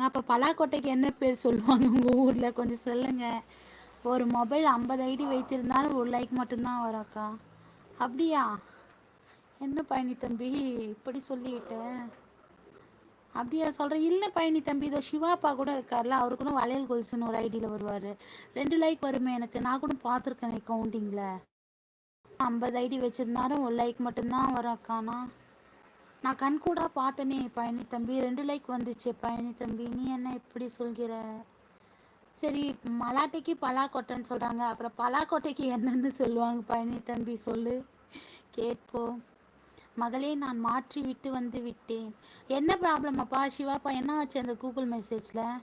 சொல்லுவாங்க. அப்போ பலாக்கோட்டைக்கு என்ன பேர் சொல்லுவாங்க உங்கள் ஊரில்? கொஞ்சம் சொல்லுங்க. ஒரு மொபைல் ஐம்பது ஐடி வைத்திருந்தாலும் ஒரு லைக் மட்டும்தான் வரும் அக்கா அப்படியா? என்ன பழனி தம்பி? இப்படி சொல்லிட்டேன் அப்படியா சொல்கிறேன் இல்லை பழனி தம்பி இதோ சிவாப்பா கூட இருக்கார்ல அவரு வளையல் கொலுசுன்னு ஒரு ஐடியில் வருவார். ரெண்டு லைக் வருமே எனக்கு. நான் கூட பார்த்துருக்கேன் கவுண்டிங்கில் ஐம்பது ஐடி வச்சுருந்தாலும் ஒரு லைக் மட்டும்தான் வரும் அக்கா நான் கண் கூட பார்த்தனே பழனி தம்பி. ரெண்டு லைக் வந்துச்சு பழனி தம்பி. நீ என்ன இப்படி சொல்கிற? சரி மலாட்டைக்கு பலாக்கோட்டைன்னு சொல்கிறாங்க அப்புறம் பலாக்கோட்டைக்கு பலாக்கொட்டைக்கு என்னன்னு சொல்லுவாங்க பழனி தம்பி. சொல்லு. கேட்போம். மகளே நான் மாற்றி விட்டு வந்து விட்டேன். என்ன ப்ராப்ளம் அப்பா? சிவாப்பா என்ன ஆச்சு அந்த கூகுள் மெசேஜில்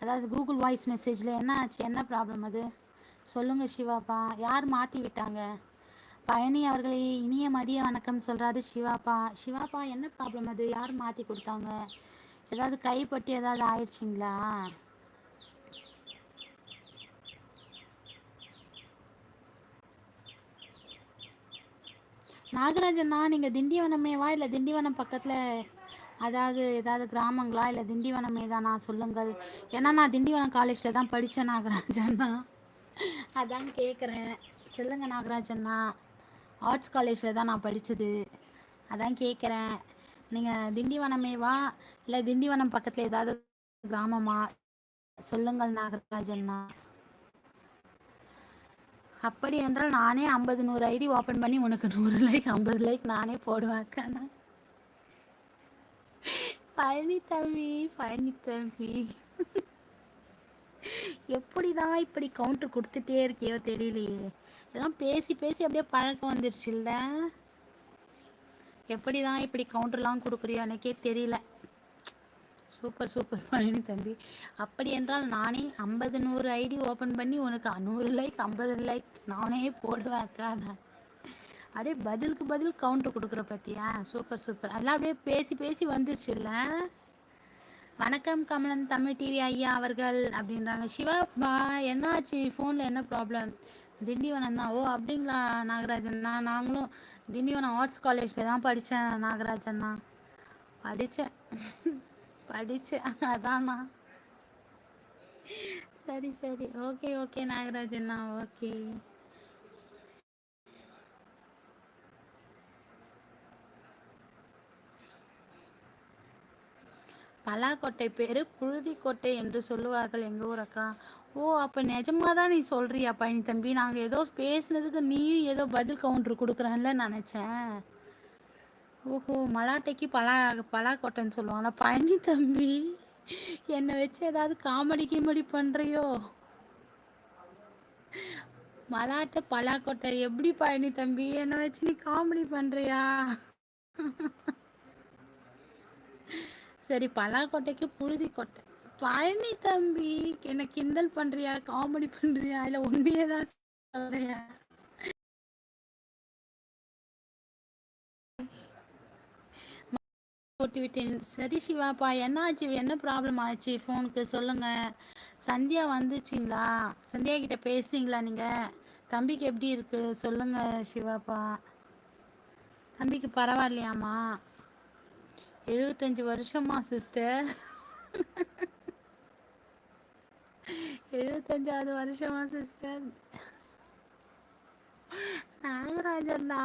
அதாவது கூகுள் வாய்ஸ் மெசேஜில் என்ன ஆச்சு? என்ன ப்ராப்ளம் அது? சொல்லுங்கள் சிவாப்பா. யார் மாற்றி விட்டாங்க? பழனி அவர்களே இனிய மதிய வணக்கம் சொல்றாரு சிவாப்பா. சிவாப்பா என்ன ப்ராப்ளம் அது? யார் மாத்தி குடுத்தாங்க? ஏதாவது கைப்பட்டு ஏதாவது ஆயிடுச்சிங்களா? நாகராஜண்ணா நீங்க திண்டிவனமேவா இல்ல திண்டிவனம் பக்கத்துல அதாவது ஏதாவது கிராமங்களா இல்ல திண்டிவனமே தானா? சொல்லுங்கள். ஏன்னா நான் திண்டிவனம் காலேஜில் தான் படித்தேன் நாகராஜண்ணா அதான் கேட்குறேன் சொல்லுங்க நாகராஜண்ணா ஆர்ட்ஸ் காலேஜில் தான் நான் படித்தது அதான் கேட்குறேன் நீங்கள் திண்டிவனமேவா இல்லை திண்டிவனம் பக்கத்தில் ஏதாவது கிராமமா? சொல்லுங்கள் நாகராஜன்னா அப்படி என்றால் நானே ஐம்பது நூறு ஐடி ஓப்பன் பண்ணி உனக்கு நூறு லைக் ஐம்பது லைக் நானே போடுவேன் அக்கா பழனி தம்பி பழனி தம்பி எப்படி தான் இப்படி கவுண்ட்ரு கொடுத்துட்டே இருக்கியோ தெரியலையே. இதெல்லா பேசி பேசி அப்படியே பழக்கம் பழக்கோ எப்படி தான் இப்படி கவுண்டர்லாம் கொடுக்குறியோ எனக்கே தெரியல. சூப்பர் சூப்பர் பழனி தம்பி. அப்படி என்றால் நானே ஐம்பது நூறு ஐடி ஓப்பன் பண்ணி உனக்கு நூறு லைக் ஐம்பது லைக் நானே போடுவேன் அக்கா அப்படியே பதிலுக்கு பதில் கவுண்ட்ரு கொடுக்குற பற்றியா சூப்பர் சூப்பர் அதெல்லாம் அப்படியே பேசி பேசி வந்துருச்சுல்ல. வணக்கம் கமலம் தமிழ் டிவி ஐயா அவர்கள் அப்படின்றாங்க. சிவா என்னாச்சு? ஃபோன்ல என்ன ப்ராப்ளம் திண்டிவனம் தான் ஓ அப்படிங்களா நாகராஜண்ணா நாங்களும் திண்டிவனம் ஆர்ட்ஸ் காலேஜ்ல தான் படிச்சே நாகராஜன்னா படித்தேன் படித்தேன் அதான்ண்ணா சரி சரி. ஓகே ஓகே நாகராஜன்னா ஓகே. பலாக்கொட்டை பேரு புழுதிக்கொட்டை என்று சொல்லுவார்கள் எங்க ஊர் அக்கா ஓ அப்ப தான் நீ சொல்றியா பழனி தம்பி? நாங்க ஏதோ பேசுனதுக்கு நீயும் ஏதோ பதில் கவுண்டர் குடுக்குறேன்ல நினைச்சேன். ஓஹோ மலாட்டைக்கு பலா பலாக்கோட்டைன்னு சொல்லுவாங்களா? பழனி தம்பி என்னை வச்சு ஏதாவது காமெடி கிமெடி பண்றியோ? மலாட்டை பலாக்கொட்டை எப்படி பழனி தம்பி? என்னை வச்சு நீ காமெடி பண்றியா? சரி பலாக்கோட்டைக்கு புழுதி கோட்டை பழனி தம்பி என்ன கிண்டல் பண்றியா? காமெடி பண்றியா? இல்ல தான் சொல்றியா? போட்டு விட்டேன். சரி சிவாப்பா என்ன ஆச்சு? என்ன ப்ராப்ளம் ஆச்சு? ஃபோனுக்கு சொல்லுங்க. சந்தியா வந்துச்சிங்களா? சந்தியா கிட்ட பேசுனீங்களா நீங்க? தம்பிக்கு எப்படி இருக்கு? சொல்லுங்க சிவாப்பா. தம்பிக்கு பரவாயில்லையாமா எழுவத்தஞ்சு வருஷமா சிஸ்டர் எழுவத்தஞ்சாவது வருஷமா சிஸ்டர் நாகராஜண்ணா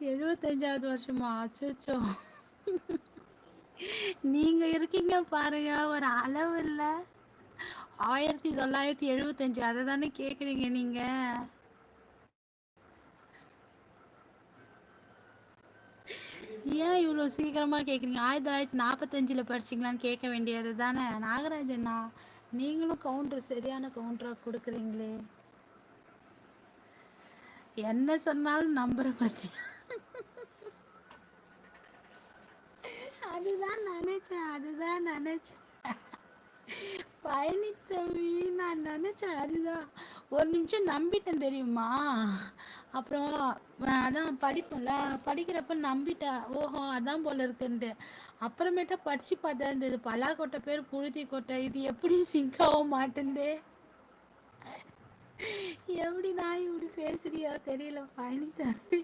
எழுவத்தஞ்சாவது வருஷமா? அச்சச்சோ. நீங்க இருக்கீங்க பாருங்க ஒரு அளவு இல்ல. ஆயிரத்தி தொள்ளாயிரத்தி எழுவத்தஞ்சு அததானே கேக்குறீங்க நீங்க? ஏன் இவ்ளோ சீக்கிரமா கேக்குறீங்க? ஆயிரத்தி தொள்ளாயிரத்தி நாற்பத்தஞ்சில் படிச்சிங்களான்னு கேட்க வேண்டியது தானே? நாகராஜண்ணா நீங்களும் கவுண்டர் சரியான கவுண்டராக குடுக்குறீங்களே. என்ன சொன்னாலும் நம்புற பாத்தியா அதுதான் நினைச்சேன் அதுதான் நினைச்சேன். பழனி நான் நினைச்சேன் அதுதான். ஒரு நிமிஷம் நம்பிட்டேன் தெரியுமா? அப்புறம் அதான் படிப்போம்ல படிக்கிறப்ப நம்பிட்டேன் ஓஹோ அதான் போல இருக்குன்ட்டு. அப்புறமேட்டா படிச்சு பாத்தா இந்த கொட்டை பேரு புழுதி கொட்டை இது எப்படி சிங்க் ஆக எப்படிதான் எப்டிதா பேசுறியோ தெரியல பழனி தம்பி.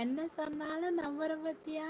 என்ன சொன்னாலும் நம்புற பாத்தியா?